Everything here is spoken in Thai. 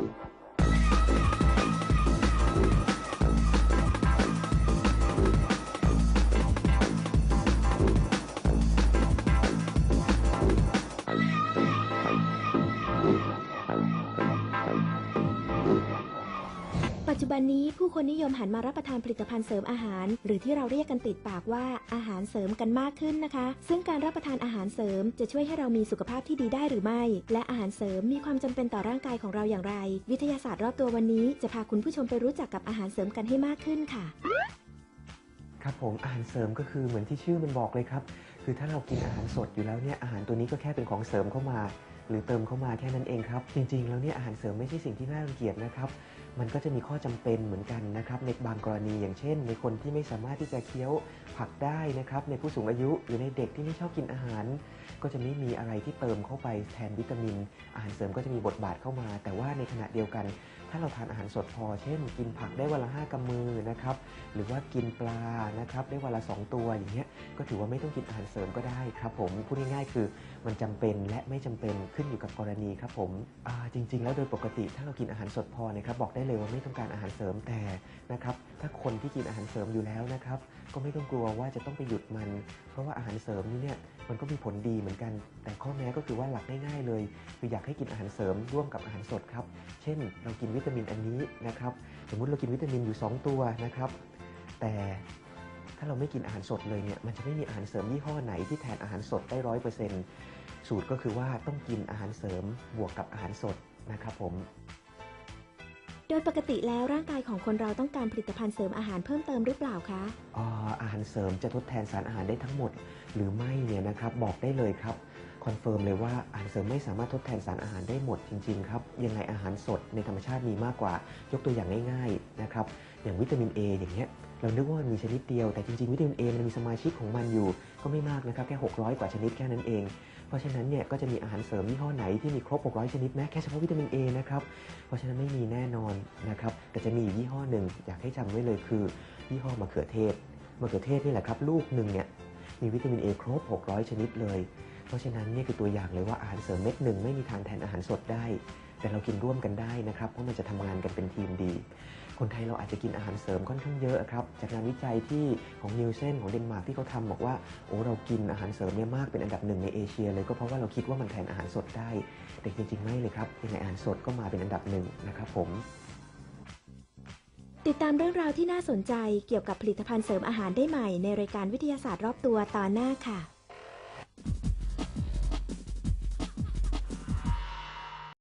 Apple. จจุบันนี้ผู้คนนิยมหันมารับประทานผลิตภัณฑ์เสริมอาหาร หรือที่เราเรียกกันติดปากว่าอาหารเสริมกันมากขึ้นนะคะ ซึ่งการรับประทานอาหารเสริม จะช่วยให้เรามีสุขภาพที่ดีได้หรือไม่ และอาหารเสริมมีความจำเป็นต่อร่างกายของเราอย่างไร วิทยาศาสตร์รอบตัววันนี้จะพาคุณผู้ชมไปรู้จักกับอาหารเสริมกันให้มากขึ้นค่ะ ครับผมอาหารเสริมก็คือเหมือนที่ชื่อมันบอกเลยครับ คือถ้าเรากินอาหารสดอยู่แล้วเนี่ยอาหารตัวนี้ก็แค่เป็นของเสริมเข้ามา หรือเติมเข้ามาแค่นั้นเองครับ จริง ๆ แล้วเนี่ยอาหารเสริมไม่ใช่สิ่งที่น่ารังเกียจนะครับมันก็จะมีข้อจำเป็นเหมือนกันนะครับในบางกรณีอย่างเช่น ในคนที่ไม่สามารถที่จะเคี้ยวผักได้นะครับในผู้สูงอายุหรือในเด็กที่ไม่ชอบกินอาหาร ก็จะไม่มีอะไรที่เติมเข้าไปแทนวิตามิน อาหารเสริมก็จะมีบทบาทเข้ามา แต่ว่าในขณะเดียวกัน ถ้าเราทานอาหารสดพอ เช่น กินผักได้วันละ5กำมือนะครับหรือว่ากินปลานะครับได้วันละ 2 ตัวอย่างเงี้ยก็ถือว่าไม่ต้องกินอาหารเสริมก็ได้ครับผมพูดง่ายๆคือมันจำเป็นและไม่จำเป็นขึ้นอยู่กับกรณีครับผมจริง ๆ แล้วโดยปกติถ้าเรากินอาหารสดพอนะครับบอกได้เลยว่าไม่ต้องการอาหารเสริมแต่นะครับถ้าคนที่กินอาหารเสริมอยู่แล้วนะครับ ก็ไม่ต้องกลัวว่าจะต้องไปหยุดมัน เพราะว่าอาหารเสริมนี่เนี่ยมันก็มีผลดีเหมือนกัน แต่ข้อแม้ก็คือว่าหลักง่ายๆเลย คืออยากให้กินอาหารเสริมร่วมกับอาหารสดครับ เช่น เรากินวิตามินอันนี้นะครับสมมุติเรากินวิตามินอยู่ 2 ตัวนะครับ แต่ถ้าเราไม่กินอาหารสดเลยเนี่ยมันจะไม่มีอาหารเสริมยี่ห้อไหนที่แทนอาหารสดได้ร้อยเปอร์เซ็นต์สูตรก็คือว่าต้องกินอาหารเสริมบวกกับอาหารสดนะครับผม โดยปกติแล้วร่างกายของคนเราต้องการผลิตภัณฑ์เสริมอาหารเพิ่มเติมหรือเปล่าคะอ่าอาหารเสริมจะทดแทนสารอาหารได้ทั้งหมด หรือไม่เนี่ยนะครับบอกได้เลยครับคอนเฟิร์มเลยว่าอาหารเสริมไม่สามารถทดแทนสารอาหารได้หมดจริงๆครับยังไงอาหารสดในธรรมชาติมีมากกว่ายกตัวอย่างง่ายๆนะครับ อย่างวิตามิน A อย่างเงี้ยเรานึกว่ามันมีชนิดเดียวแต่จริงๆวิตามิน A มันมีสมาชิกของมันอยู่ ก็ไม่มากนะครับแค่ 600 กว่าชนิดแค่นั้นเอง เพราะฉะนั้นเนี่ยก็จะมีอาหารเสริมยี่ห้อไหนที่มีครบ 600 ชนิดไหมแค่เฉพาะวิตามิน A นะครับเพราะฉะนั้นไม่มีแน่นอนนะครับแต่จะมีอยู่ยี่ห้อหนึ่งอยากให้จำไว้เลยคือยี่ห้อมะเขือเทศมะเขือเทศนี่แหละครับลูกหนึ่งเนี่ยมีวิตามิน A ครบ 600 ชนิดเลย เพราะฉะนั้นเนี่ยคือตัวอย่างเลยว่าอาหารเสริมเม็ดหนึ่งไม่มีทางแทนอาหารสดได้ แต่เรากินร่วมกันได้นะครับ เพราะมันจะทำงานกันเป็นทีมดี คนไทยเราอาจจะกินอาหารเสริมค่อนข้างเยอะครับ จากงานวิจัยที่ของนิวเซนของเดนมาร์กที่เขาทำบอกว่าโอ้เรากินอาหารเสริมเนี่ยมากเป็นอันดับหนึ่งในเอเชียเลยก็เพราะว่าเราคิดว่ามันแทนอาหารสดได้ แต่จริงๆไม่เลยครับยังไงอาหารสดก็มาเป็นอันดับหนึ่งนะครับผมติดตามเรื่องราวที่น่าสนใจเกี่ยวกับผลิตภัณฑ์เสริมอาหารได้ใหม่ในรายการวิทยาศาสตร์รอบตัวตอนหน้าค่ะ